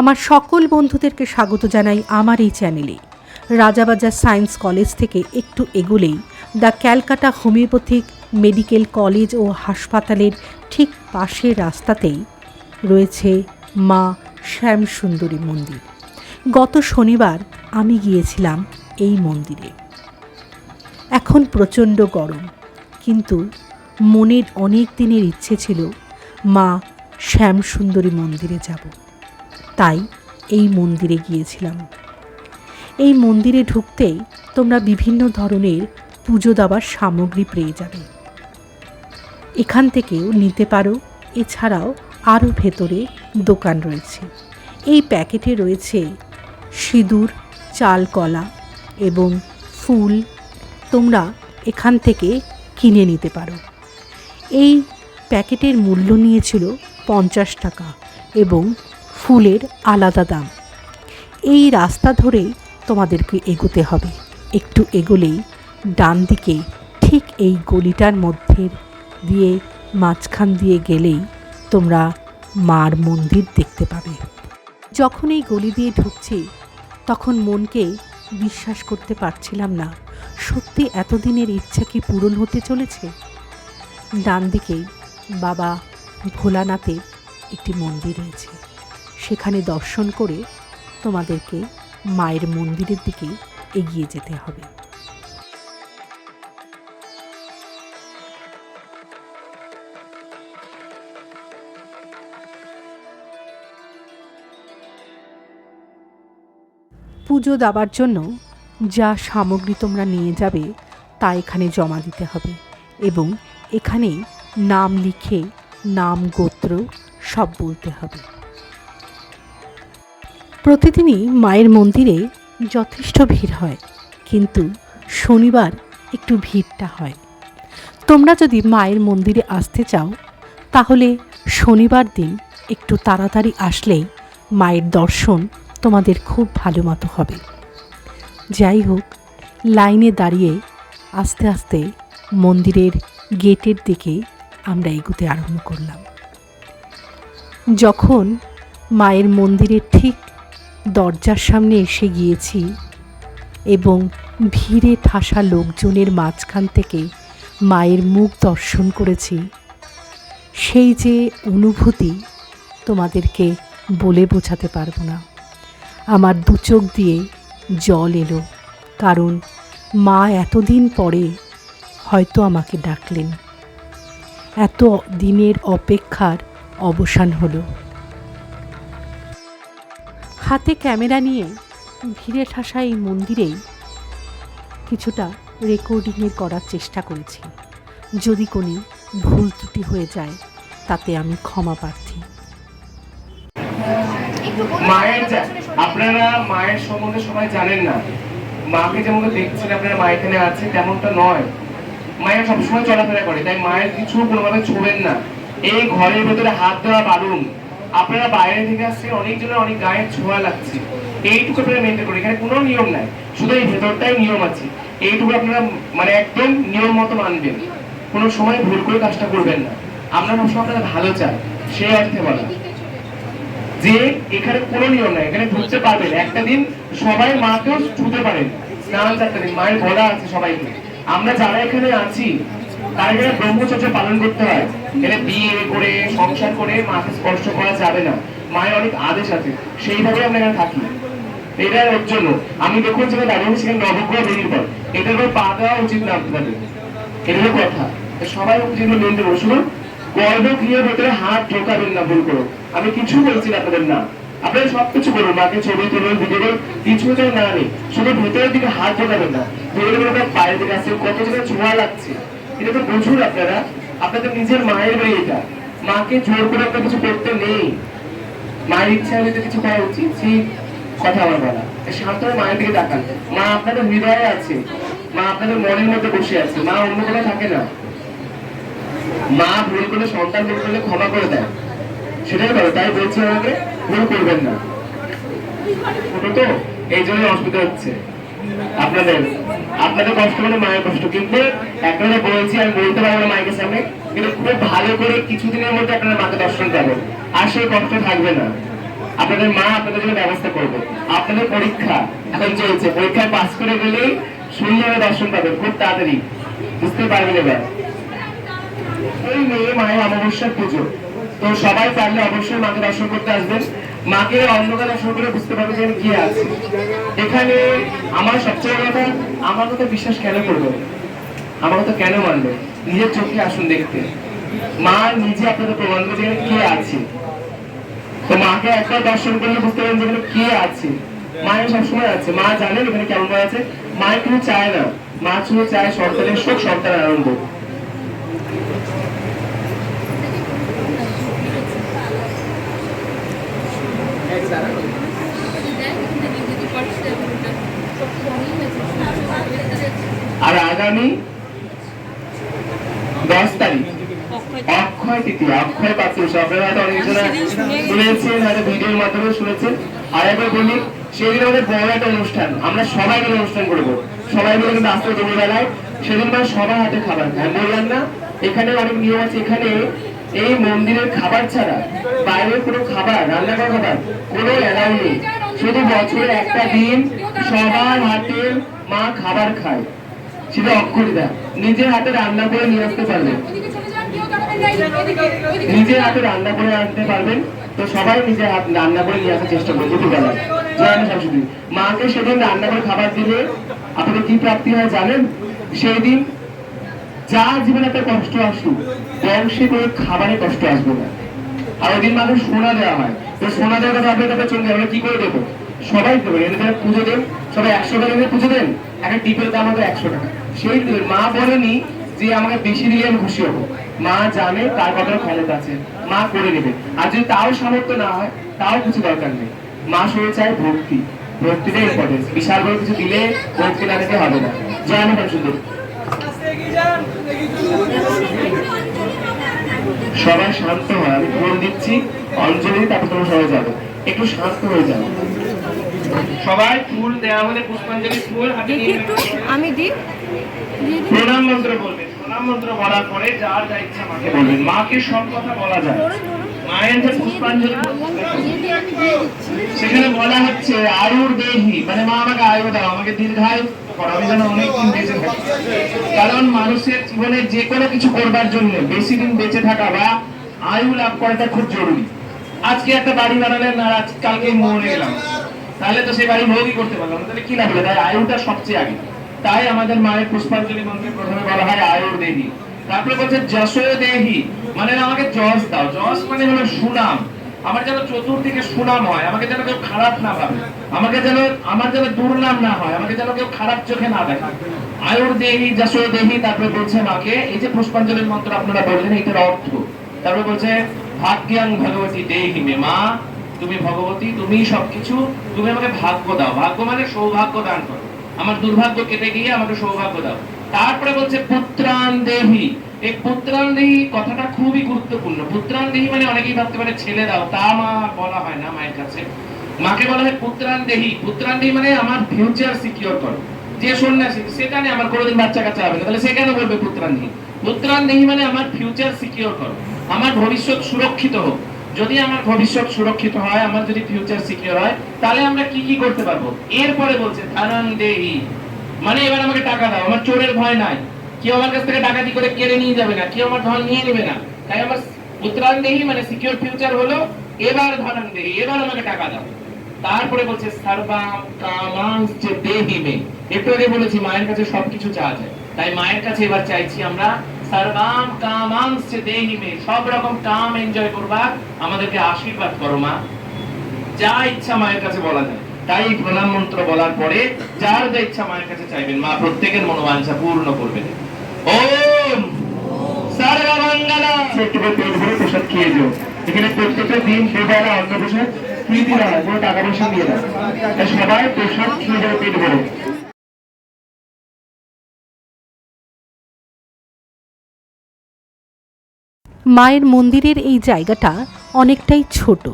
আমার সকল বন্ধুদেরকে স্বাগত জানাই আমার এই চ্যানেলে। রাজাবাজার সায়েন্স কলেজ থেকে একটু এগোলেই the Calcutta homeopathic medical college ও হাসপাতালের ঠিক পাশের রাস্তাতেই রয়েছে মা শ্যামসুন্দরী মন্দির। গত শনিবার আমি গিয়েছিলাম এই মন্দিরে। এখন প্রচণ্ড গরম, কিন্তু মনের অনেক দিনের ইচ্ছে ছিল মা শ্যামসুন্দরী মন্দিরে যাব। তাই এই মন্দিরে গিয়েছিলাম। এই মন্দিরে ঢুকতেই তোমরা বিভিন্ন ধরনের পুজো দেওয়ার সামগ্রী পেয়ে যাবে। এখান থেকেও নিতে পারো, এছাড়াও আরও ভেতরে দোকান রয়েছে। এই প্যাকেটে রয়েছে সিঁদুর চাল কলা এবং ফুল। তোমরা এখান থেকে কিনে নিতে পারো। এই প্যাকেটের মূল্য নিয়েছিল পঞ্চাশ টাকা এবং ফুলের আলাদা দাম। এই রাস্তা ধরেই তোমাদেরকে এগোতে হবে। একটু এগোলেই ডান দিকে ঠিক এই গলিটার মধ্যে দিয়ে মাঝখান দিয়ে গেলেই তোমরা মার মন্দির দেখতে পাবে। যখন এই গলি দিয়ে ঢুকছি, তখন মনকে বিশ্বাস করতে পারছিলাম না। সত্যি এতদিনের ইচ্ছা কি পূরণ হতে চলেছে? ডান দিকেই বাবা ভোলানাথের একটি মন্দির রয়েছে। সেখানে দর্শন করে তোমাদেরকে মায়ের মন্দিরের দিকে এগিয়ে যেতে হবে। পুজো দেওয়ার জন্য যা সামগ্রী তোমরা নিয়ে যাবে, তা এখানে জমা দিতে হবে এবং এখানে নাম লিখে নাম গোত্র সব বলতে হবে। প্রতিদিনই মায়ের মন্দিরে যথেষ্ট ভিড় হয়, কিন্তু শনিবার একটু ভিড়টা হয়। তোমরা যদি মায়ের মন্দিরে আসতে চাও, তাহলে শনিবার দিন একটু তাড়াতাড়ি আসলেই মায়ের দর্শন তোমাদের খুব ভালো মতো হবে। যাই হোক, লাইনে দাঁড়িয়ে আস্তে আস্তে মন্দিরের গেটের দিকে আমরা এগুতে আরম্ভ করলাম। যখন মায়ের মন্দিরের ঠিক দরজার সামনে এসে গিয়েছি এবং ভিড়ে ঠাসা লোকজনের মাঝখান থেকে মায়ের মুখ দর্শন করেছি। সেই যে অনুভূতি তোমাদেরকে বলে বোঝাতে পারব না। আমার দু চোখ দিয়ে জল এলো, কারণ মা এতদিন পরে হয়তো আমাকে ডাকলেন। এত দিনের অপেক্ষার অবসান হলো। হাতে ক্যামেরা নিয়ে ভিড়ে ঠাসা এই মন্দিরেই কিছুটা রেকর্ডিংয়ের করার চেষ্টা করেছি। যদি কোনো ভুল ত্রুটি হয়ে যায়, তাতে আমি ক্ষমা প্রার্থী। মায়ের আপনারা মায়ের সম্বন্ধে সবাই জানেন না। মাকে যেমন দেখছেন আপনারা মা এখানে আছে, তেমনটা নয়। মায়ের সবসময় চলাফেরা করে, তাই মায়ের কিছু কোনোভাবে ছোবেন না। এই ঘরের ভেতরে হাত দেওয়া বারণ আপনারা বাইরে থেকে আসছেন অনেকজনের অনেক গায়ে ছোঁয়া লাগছে। এইটুকু আপনারা মেনটেন করেন, এখানে কোনো নিয়ম নাই। শুধু এই ভেতরটাই নিয়ম আছে। এইটুকু আপনারা মানে একদম নিয়ম মতো মানবেন। কোনো সময় ভুল করে কাজটা করবেন না। আমরা সবসময় আপনারা ভালো চাই সেই অর্থে বলা যে এখানে কোনো নিয়ম নাই, এখানে ঢুকতে পারবেন। একটা দিন সবাই মাকেও ছুতে পারেন। স্নান চারটা দিন, মায়ের বলা আছে সবাইকে। আমরা যারা এখানে আছি তারা এখানে ব্রহ্মচর্য পালন করতে হয়। বিয়ে করে, সংসার করে মাকে স্পর্শ করা যাবে না। মায়ের অনেক আদেশ আছে। সেইভাবে আমরা এখানে থাকি। ওর জন্য আমি দেখুন দাঁড়িয়ে সেখানে নবগ্রহ এটার উপর পা দেওয়া উচিত না আপনাদের। এটা হলো কথা। সবাই গর্ভগৃহের ভেতরে হাত ঢোকাবেন না, ভুল করো। আমি কিছু বলছি না আপনাদের না আপনারা সবকিছু করুন মাকে ছবি তুলুন, ভিডিও করুন, কিছু তো না নেই। শুধু ভেতরের দিকে হাত ঢোকাবেন না। ভেতরে বাইরের দিকে আসছে। কত জায়গায় ছোঁয়া লাগছে। এটা তো বুঝুন আপনারা, আপনাদের নিজের মায়ের বাড়ি এটা। মাকে জোর করে আপনার কিছু করতে নেই। মায়ের ইচ্ছা হলে কিছু করা উচিত, সেই কথা আমার বলা। শান্ত মায়ের দিকে তাকান। মা আপনাদের হৃদয়ে আছে। মা আপনাদের মনের মধ্যে বসে আছে। মা অন্য কোনো থাকে না। মা ভুল করলে সন্তান ভুল করলে ক্ষমা করে দেয়। সেটাই বলো, তাই বলছি আমাকে, ভুল করবেন না। ছোট তো, এই জন্য অসুবিধা হচ্ছে। আপনাদের আপনাদের কষ্ট মানে মায়ের কষ্ট। কিন্তু আপনারা বলছি, আমি বলতে পারব না মায়ের সামনে, কিন্তু খুব ভালো করে কিছুদিনের মধ্যে আপনারা মাকে দর্শন পাবেন। আর সেই কষ্ট থাকবে না। আপনাদের মা আপনাদের জন্য ব্যবস্থা করবে। আপনাদের পরীক্ষা এখন চলছে। পরীক্ষায় পাস করে গেলেই সুন্দর দর্শন পাবেন, খুব তাড়াতাড়ি। বুঝতে পারবেন এবার। এই মেয়ে মায়ের অমাবস্যার পুজো। তো সবাই পারলে অবশ্যই মাকে দর্শন করতে আসবেন। মাকে অন্ধকার করে বুঝতে পারবে যে আমি কি আছে। এখানে আমার সবচেয়ে কথা, আমার কথা বিশ্বাস কেন করবে আমার কথা কেন মানবে নিজের চোখে আসুন দেখতে। মা নিজে আপনাদের প্রমাণ করে যেখানে কে আছে। তো মাকে একবার দর্শন করলে বুঝতে পারেন যে এখানে কে আছে। মায়ের সবসময় আছে। মা জানেন এখানে কেমন আছে। মা কিন্তু চায় না। মা শুধু চায় সন্তানের সুখ, সন্তানের আনন্দ। পাত্র আপনারা হয়তো অনেকজনা শুনেছেন হয়তো ভিডিওর মাধ্যমে শুনেছেন। আর একবার বলি, সেদিন আমাদের বড় একটা অনুষ্ঠান। আমরা সবাই মিলে অনুষ্ঠান করব। সবাই মিলে কিন্তু আসতে সেদিন মানে সবার হাতে খাবার। খায় বললাম না? এখানে অনেক নিয়ম আছে। এখানে এই মন্দিরের খাবার ছাড়া বাইরের কোনো খাবার রান্না করা খাবার কোনো অ্যালাউ নেই। শুধু বছরে একটা দিন সবার হাতে মা খাবার খায়। সেটা অক্ষরিতা নিজের হাতে রান্না করে নিয়ে আসতে পারবে নিজের হাতে রান্না করে আনতে পারবেন। তো সবাই নিজের হাত রান্না করে নিয়ে আসার চেষ্টা করবে দুপুরবেলা জয় মা সরস্বতী মাকে সেদিন রান্না করে খাবার দিলে আপনাদের কি প্রাপ্তি হয় জানেন? সেই দিন যা জীবনে একটা কষ্ট আসুক বংশে করে খাবারে কষ্ট আসবে না। আর ওই দিন মাকে সোনা দেওয়া হয়। তো সোনা দেওয়ার কথা আপনার কাছে চলবে আমরা কি করে দেবো? সবাই দেবেন এদের যারা পুজো দেন। সবাই একশো টাকা দিয়ে পুজো দেন। একটা টিপের দাম হবে একশো টাকা। সেই মা বলেনি যে আমাকে বেশি দিলে আমি খুশি হব। মা জানে তার কতটা ক্ষমতা আছে। মা করে নেবে। আর যদি তাও সামর্থ্য না হয় তাও কিছু দরকার নেই। মা শুনে চায় ভক্তি। ভক্তিটাই ইম্পর্টেন্স বিশাল বড় কিছু দিলে ভক্তি না দিতে হবে না। জয় মা সুন্দর সবাই শান্ত হয়। আমি ফোন দিচ্ছি। অঞ্জলি তারপর তোমরা সবাই যাবে। একটু শান্ত হয়ে যাও। সবাই ফুল দেওয়া হলে পুষ্পাঞ্জলি ফুল হাতে নিয়ে আমি দিই? প্রণাম মন্ত্র বলবেন মন্ত্র বলার পরে যার যা ইচ্ছা মাকে মাকে সব কথা বলা যায়। যে সেখানে বলা হচ্ছে, আয়ুর দেহি। মানে মা আমাকে আয়ু দাও, আমাকে দীর্ঘায়ু যেন অনেকদিন বেঁচে কারণ মানুষের জীবনে যে কোনো কিছু করবার জন্য বেশি দিন বেঁচে থাকা বা আয়ু লাভ করাটা খুব জরুরি। আজকে একটা বাড়ি বানালেন আর আজ কালকে মরে গেলাম। তাহলে তো সেই বাড়ি ভোগই করতে পারলাম তাহলে কি হলো তাই আয়ুটা সবচেয়ে আগে। তাই আমাদের মায়ের পুষ্পাঞ্জলি মন্ত্রে প্রথমে বলা হয় আয়ুর দেহি। তারপরে বলছে যশো দেহি। মানে আমাকে যশ দাও। যশ মানে হলো সুনাম। আমার যেন চতুর্দিকে সুনাম হয়, আমাকে যেন কেউ খারাপ না ভাবে, আমাকে যেন, আমার যেন দুর্নাম না হয়, আমাকে যেন কেউ খারাপ চোখে না দেখে। আয়ুর দেহি যশো দেহি, তারপরে বলছে মাকে, এই যে পুষ্পাঞ্জলির মন্ত্র আপনারা বললেন, এটার অর্থ। তারপরে বলছে, ভাগ্যাং ভগবতী দেহি মে মা, তুমি ভগবতী তুমি সবকিছু, তুমি আমাকে ভাগ্য দাও। ভাগ্য মানে সৌভাগ্য দান করো। আমার দুর্ভাগ্য কেটে গিয়ে আমাকে সৌভাগ্য দাও। তারপরে বলছে পুত্রান দেহি। এই পুত্রান দেহি কথাটা খুবই গুরুত্বপূর্ণ। পুত্রান দেহি মানে অনেকেই ভাবতে পারে, ছেলে দাও। তা মা বলা হয় না মায়ের কাছে। মাকে বলা হয় পুত্রান দেহি। পুত্রান দেহি মানে আমার ফিউচার সিকিউর করো। যে সন্ন্যাসী সেখানে আমার কোনোদিন বাচ্চা কাচ্চা হবে না। তাহলে সে কেন বলবে পুত্রান দেহি? পুত্রান দেহি মানে আমার ফিউচার সিকিউর করো। আমার ভবিষ্যৎ সুরক্ষিত হোক। যদি আমার ভবিষ্যৎ সুরক্ষিত হয়, আমার যদি ফিউচার সিকিউর হয়, তাহলে আমরা কি কি করতে পারব? এরপরে বলছে দেহি। মানে এবার আমাকে টাকা দাও, আমার চোরের ভয় নাই। কেউ আমার কাছ থেকে ডাকাতি করে কেড়ে নিয়ে যাবে না? কেউ আমার ধন নিয়ে নেবে না। তাই আমার উত্তরাণ মানে সিকিউর ফিউচার হলো, এবার ধরন দেহি, এবার আমাকে টাকা দাও। তারপরে বলছে দেহি মে। একটু আগে বলেছি, মায়ের কাছে সবকিছু চাওয়া যায়। তাই মায়ের কাছে এবার চাইছি আমরা সর্বাম কামাংশ দেহি মে। সব রকম কাম এনজয় করবা, আমাদেরকে আশীর্বাদ করো, মা। যা ইচ্ছা মায়ের কাছে বলা যায়। তাই প্রণাম মন্ত্র বলার পরে যার যা ইচ্ছা মায়ের কাছে চাইবেন, মা প্রত্যেকের মনোবাঞ্ছা পূর্ণ করবেন। ওম! সর্বমঙ্গলা পেট ভরে প্রসাদ খেয়ে যাও এখানে প্রত্যেকটা দিন অন্ন প্রসাদ কোনো টাকা পয়সা দিয়ে না। সবাই প্রসাদ খেয়ে যাও পেট ভরে। মায়ের মন্দিরের এই জায়গাটা অনেকটাই ছোট।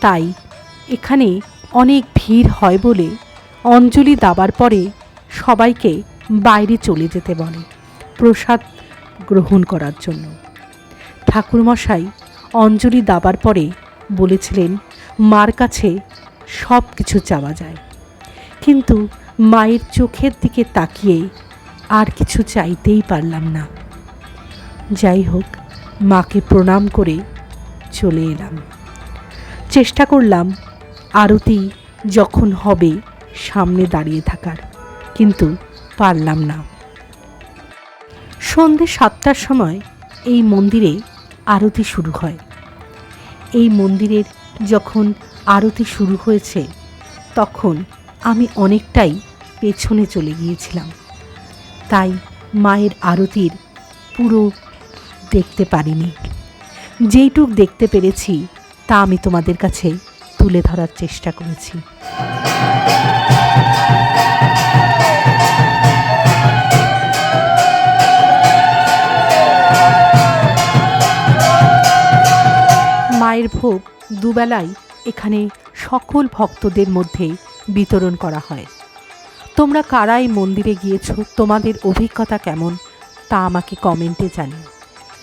তাই এখানে অনেক ভিড় হয় বলে অঞ্জলি দাবার পরে সবাইকে বাইরে চলে যেতে বলে প্রসাদ গ্রহণ করার জন্য। ঠাকুরমশাই অঞ্জলি দাবার পরে বলেছিলেন, মার কাছে সব কিছু চাওয়া যায়। কিন্তু মায়ের চোখের দিকে তাকিয়ে আর কিছু চাইতেই পারলাম না। যাই হোক মাকে প্রণাম করে চলে এলাম। চেষ্টা করলাম আরতি যখন হবে সামনে দাঁড়িয়ে থাকার, কিন্তু পারলাম না। সন্ধে সাতটার সময় এই মন্দিরে আরতি শুরু হয়। এই মন্দিরের যখন আরতি শুরু হয়েছে, তখন আমি অনেকটাই পেছনে চলে গিয়েছিলাম। তাই মায়ের আরতির পুরো দেখতে পারিনি। যেইটুক দেখতে পেরেছি, তা আমি তোমাদের কাছে তুলে ধরার চেষ্টা করেছি। মায়ের ভোগ দুবেলাই এখানে সকল ভক্তদের মধ্যে বিতরণ করা হয়। তোমরা কারাই মন্দিরে গিয়েছো, তোমাদের অভিজ্ঞতা কেমন, তা আমাকে কমেন্টে জানিও।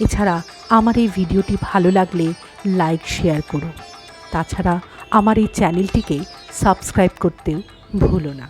এছাড়া আমার এই ভিডিওটি ভালো লাগলে লাইক, শেয়ার করুন তাছাড়া আমার এই চ্যানেলটিকে সাবস্ক্রাইব করতেও ভুলো না।